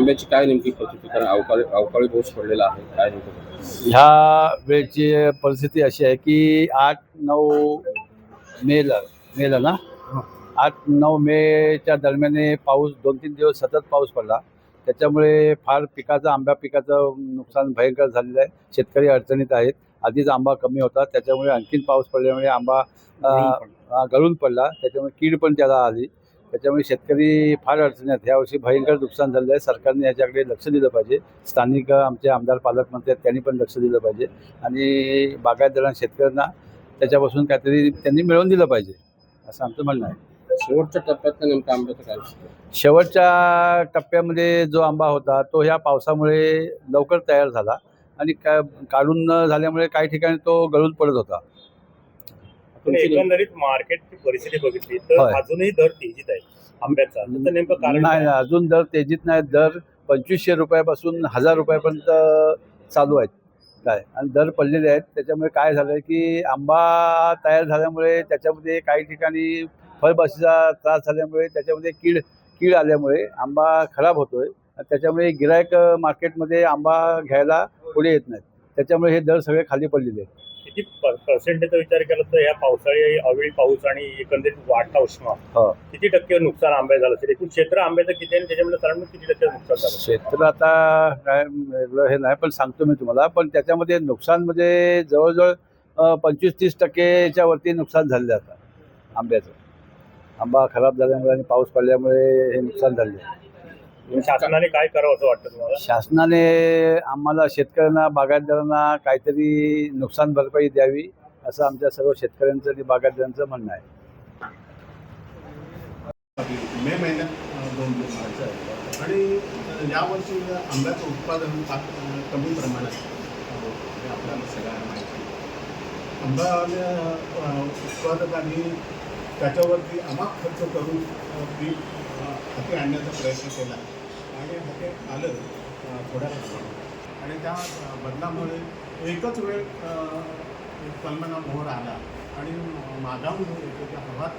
आंब्याची काय नेमकी परिस्थिती? कारण अवकाळी अवकाळी पाऊस पडलेला आहे. काय नेमकं? ह्या वेळची परिस्थिती अशी आहे की आठ नऊ मेला मेला ना? आठ नऊ मेच्या दरम्यान पाऊस दोन तीन दिवस सतत पाऊस पडला. त्याच्यामुळे फार पिकाचं आंब्या पिकाचं नुकसान भयंकर झालेलं आहे. शेतकरी अडचणीत आहेत. आधीच आंबा कमी होता. त्याच्यामुळे आणखीन पाऊस पडल्यामुळे आंबा अं, अं, गळून पडला. त्याच्यामुळे कीड पण त्याला आली. त्याच्यामुळे शेतकरी फार अडचणीत आहेत. यावर्षी भयंकर नुकसान झालेलं आहे. सरकारने याच्याकडे लक्ष दिलं पाहिजे. स्थानिक आमचे आमदार पालकमंत्री आहेत त्यांनी पण लक्ष दिलं पाहिजे. आणि बागायतदारांना शेतकऱ्यांना त्याच्यापासून काहीतरी त्यांनी मिळवून दिलं पाहिजे. असं आमचं म्हणणं आहे. शेवटच्या टप्प्यात नेमकं आंब्याचं काय? शेवटच्या टप्प्यामध्ये जो आंबा होता तो ह्या पावसामुळे लवकर तयार झाला. आणि का काढून न झाल्यामुळे काही ठिकाणी तो गळून पडत होता. एकंदरीत मार्केटची परिस्थिती बघितली तर. अजूनही दर तेजीत आहे आंब्याचा. तर नेमकं कारण नाही अजून दर तेजीत नाही. दर पंचवीसशे रुपयापासून हजार रुपयापर्यंत चालू आहेत. काय? आणि दर पडलेले आहेत. त्याच्यामुळे काय झालं की आंबा तयार झाल्यामुळे त्याच्यामध्ये काही ठिकाणी फळबाशीचा त्रास झाल्यामुळे त्याच्यामध्ये कीड कीड आल्यामुळे आंबा खराब होतोय. त्याच्यामुळे गिरायक मार्केटमध्ये आंबा घ्यायला पुढे येत नाहीत. त्याच्यामुळे हे दर सगळे खाली पडलेले आहेत. किती पर्सेंटेजचा विचार केला तर या पावसाळी अवेळी पाऊस आणि एकंदरीत वाढता उष्मा हो. किती टक्के नुकसान आंब्या झालं असेल? एकूण क्षेत्र आंब्याचं किती आणि त्याच्यामध्ये साधारण किती टक्के नुकसान झालं? क्षेत्र आता काय हे नाही पण सांगतो मी तुम्हाला. पण त्याच्यामध्ये नुकसान म्हणजे जवळजवळ पंचवीस तीस टक्केच्या वरती नुकसान झालेलं आहे आता आंब्याचं. आंबा खराब झाल्यामुळे आणि पाऊस पडल्यामुळे हे नुकसान झाले शासनाने काय करावं असं वाटतं तुम्हाला? शासनाने आम्हाला शेतकऱ्यांना बागायतदारांना काहीतरी नुकसान भरपाई द्यावी असं आमच्या सर्व शेतकऱ्यांचं आणि बागायतदारांचं म्हणणं आहे. मे महिन्यात दोन दिवस आणि यावर्षी आंब्याचं उत्पादन कमी प्रमाणात हे आपल्याला सगळ्यांना माहिती आहे. आंबा उत्पादकांनी त्याच्यावरती अमाप खर्च करून पीक हाती आणण्याचा प्रयत्न केला आणि हाती आलं थोड्या आणि त्या बदलामुळे एकच वेळ कल्पना मोहर आला. आणि मागाहून येतो त्या हवात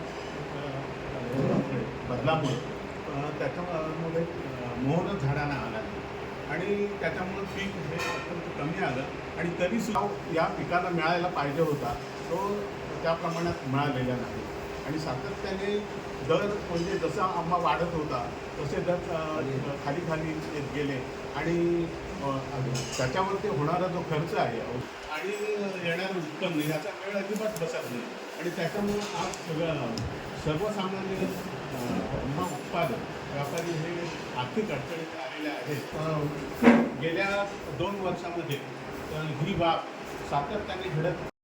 बदलामुळे त्याच्यामुळे मोहर झाडांना आला. आणि त्याच्यामुळे पीक हे अत्यंत कमी आलं. आणि तरीसुद्धा या पिकाला मिळायला पाहिजे होता तो त्या प्रमाणात मिळालेला नाही. आणि सातत्याने दर म्हणजे जसा आंबा वाढत होता तसे दर खाली खाली येत गेले. आणि त्याच्यावरती होणारा जो खर्च आहे आणि येणारं उत्पन्न याचा वेळ अजिबात बसत नाही. आणि त्याच्यामुळं आज सगळं सर्वसामान्य आंबा उत्पादक व्यापारी हे आर्थिक अडचणीत आलेले आहेत. गेल्या दोन वर्षामध्ये ही बाब सातत्याने घडत